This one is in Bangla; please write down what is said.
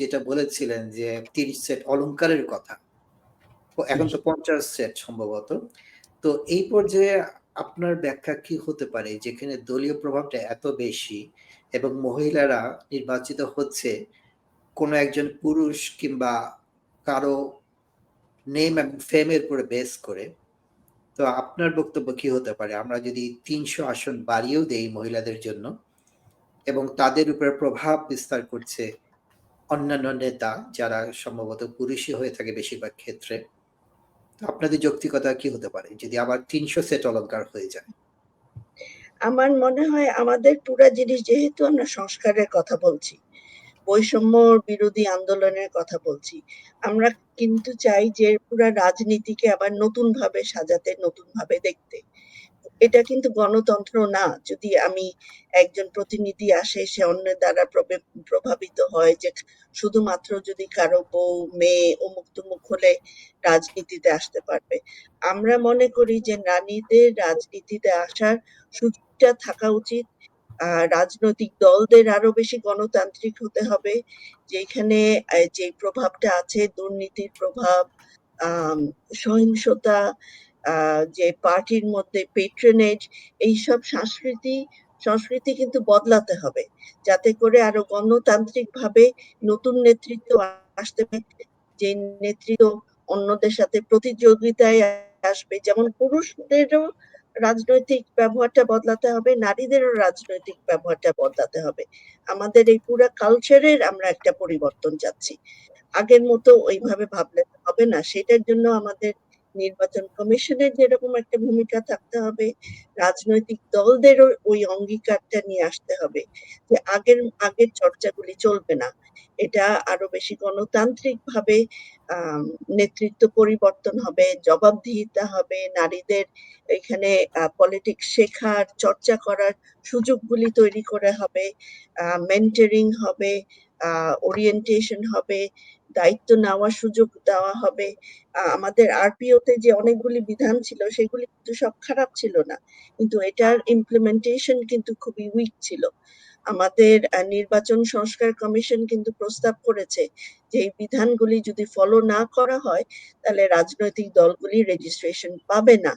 যেটা বলেছিলেন যে ৩০ সেট অলংকারের কথা। এখন তো ৫০ সেট সম্ভবত। তো এই পর্যায়ে আপনার ব্যাখ্যা কি হতে পারে? যেখানে দলীয় প্রভাবটা এত বেশি এবং মহিলারা নির্বাচিত হচ্ছে, কোন একজন পুরুষ কিংবা কারও নেম এবং ফেমের উপরে বেস করে। তো আপনার বক্তব্য কি হতে পারে? আমরা যদি ৩০০ আসন বাড়িয়েও দেই মহিলাদের জন্য এবং তাদের উপরে প্রভাব বিস্তার করছে অন্যান্য নেতা যারা সম্ভবত পুরুষই হয়ে থাকে বেশিরভাগ ক্ষেত্রে। আপনাদের যৌক্তিকতা কি হতে পারে? যদি আবার ৩০০ সেট অলংকার হয়ে যায়? আমার মনে হয় আমাদের পুরা জিনিস যেহেতু আমরা সংস্কারের কথা বলছি, বৈষম্য বিরোধী আন্দোলনের কথা বলছি। আমরা কিন্তু চাই যে পুরা রাজনীতিকে আবার নতুনভাবে সাজাতে, নতুনভাবে দেখতে। এটা কিন্তু গণতন্ত্র না। যদি আমি একজন প্রতিনিধি আসে সে অন্যের দ্বারা প্রভাবিত হয় যে শুধুমাত্র যদি কারও বউ, মেয়ে অমুক-তমুক হলে রাজনীতিতে আসতে পারবে। আমরা মনে করি যে নারীদের রাজনীতিতে আসার সুযোগটা থাকা উচিত। রাজনৈতিক দলদের আরও বেশি গণতান্ত্রিক হতে হবে। যেখানে যে প্রভাবটা আছে দুর্নীতির প্রভাব, সহিংসতা, যে পার্টির মধ্যে পেট্রোনেজ এইসব সংস্কৃতি সংস্কৃতি কিন্তু বদলাতে হবে। যাতে করে আরও গণতান্ত্রিকভাবে নতুন নেতৃত্ব আসতে পারে। যে নেতৃত্ব অন্যদের সাথে প্রতিযোগিতায় আসবে। যেমন পুরুষদেরও রাজনৈতিক ব্যবহারটা বদলাতে হবে, নারীদেরও রাজনৈতিক ব্যবহারটা বদলাতে হবে। আমাদের এই পুরা কালচারের আমরা একটা পরিবর্তন চাচ্ছি। আগের মতো ওইভাবে ভাবলে হবে না। সেটার জন্য আমাদের নির্বাচন কমিশনের যেরকম একটা ভূমিকা থাকতে হবে, রাজনৈতিক দলদেরও ওই অঙ্গীকারটা নিয়ে আসতে হবে। যে আগের আগের চর্চাগুলি চলবে না। এটা আরও বেশি গণতান্ত্রিকভাবে আম নেতৃত্ব পরিবর্তন হবে, জবাবদিহিতা হবে, নারীদের এখানে পলিটিক্স শেখার, চর্চা করার সুযোগগুলি তৈরি করে হবে, মেন্টরিং হবে, ওরিয়েন্টেশন হবে, দায়িত্ব নেওয়ার সুযোগ দেওয়া হবে। আমাদের আরপিও তে যে অনেকগুলি বিধান ছিল, সেগুলি কিন্তু সব খারাপ ছিল না। কিন্তু এটার ইমপ্লিমেন্টেশন কিন্তু খুবই উইক ছিল। আমাদের নির্বাচন সংস্কার কমিশন কিন্তু প্রস্তাব করেছে যে এই বিধানগুলি যদি ফলো না করা হয়, তাহলে রাজনৈতিক দলগুলি রেজিস্ট্রেশন পাবে না।